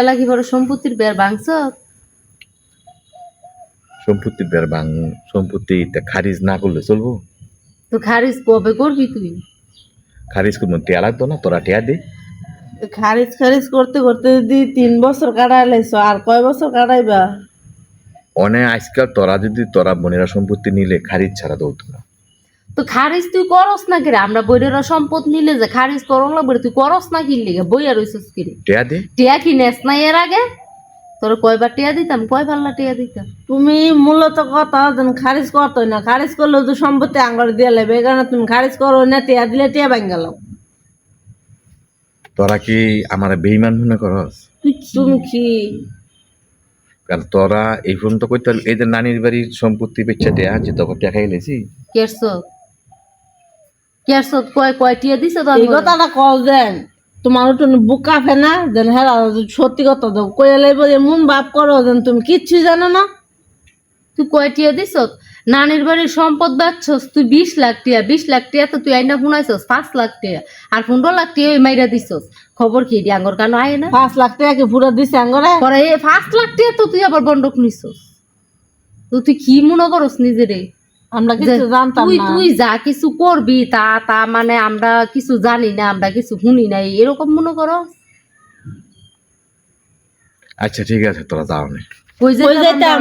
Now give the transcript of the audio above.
এলা কি বড় সম্পত্তির বের ভাঙছ সম্পত্তি বের বাং সম্পত্তি তা খারিজ না করলে চলবো? তো খারিজ কবে করবি তুই? খারিজ করব টিয়া লাগতো না? তোরা টিয়া দে। খারিজ খারিজ করতে করতে যদি তিন বছর কাটাই লাইছো আর কয় বছর কাটাইবা? অনে আজকাল তোরা যদি তোরা বোনেরা সম্পত্তি নিলে খারিজ ছাড়া দৌড়তো না। তো খারিজ তুই করস না কিরে? আমরা বইয়েরা সম্পদ নিলে যে খারিজ করং লাগবে তুই করস না কিনলে বইয়া রইছিস কিরে? টিয়া দে। টিয়া কি নেস না এর আগে? তোর কয়বার টিয়া দিতাম? কয় পাল্লা টিয়া দিতাম? তুমি মূলত কথা যেন খারিজ করতো না। খারিজ করলেও তো সম্পত্তি আঙ্গার দিয়ে লাগবে এই কারণে তুমি খারিজ করো না টিয়া দিলে টিয়া ভাঙ গেল তোরা কি আমার বেইমান মনে করস? তুমি কি? কারণ তোরা এই পর্যন্ত পারলি, এই যে নানির বাড়ির সম্পত্তি বেচা দেয়া যে তখন টাকা গেলেছি কেরস কেরস কয় কয় টিয়া দিছ তো এই কথাটা কল দেন তোমার একটু বুকা ফেনা দেন হ্যাঁ সত্যি কথা দাও। কয়ে লাইব এমন বাপ করো দেন তুমি কিচ্ছু জানো না। তুই কয় টিয়া দিছ নানির বাড়ির সম্পদ বেচছস? তুই বিশ লাখ টিয়া বিশ লাখ টিয়া তো তুই আইনা শুনাইছস? পাঁচ লাখ টিয়া। আর পনেরো লাখ টিয়া ওই মাইরা দিছস। খবর কি এটি আঙ্গর কানো আয় না? পাঁচ লাখ টাকা কি পুরো দিছে আঙ্গরে? পরে এই পাঁচ লাখ টিয়া তো তুই আবার বন্ধক নিছস। তো তুই কি মনে করস নিজেরে? আমরা কিছু জানতাম তুই না। তুই যা কিছু করবি তা তা মানে আমরা কিছু জানি না আমরা কিছু শুনি নাই। এরকম মনে করো? আচ্ছা ঠিক আছে তোরা যাও না। কই যাইতাম?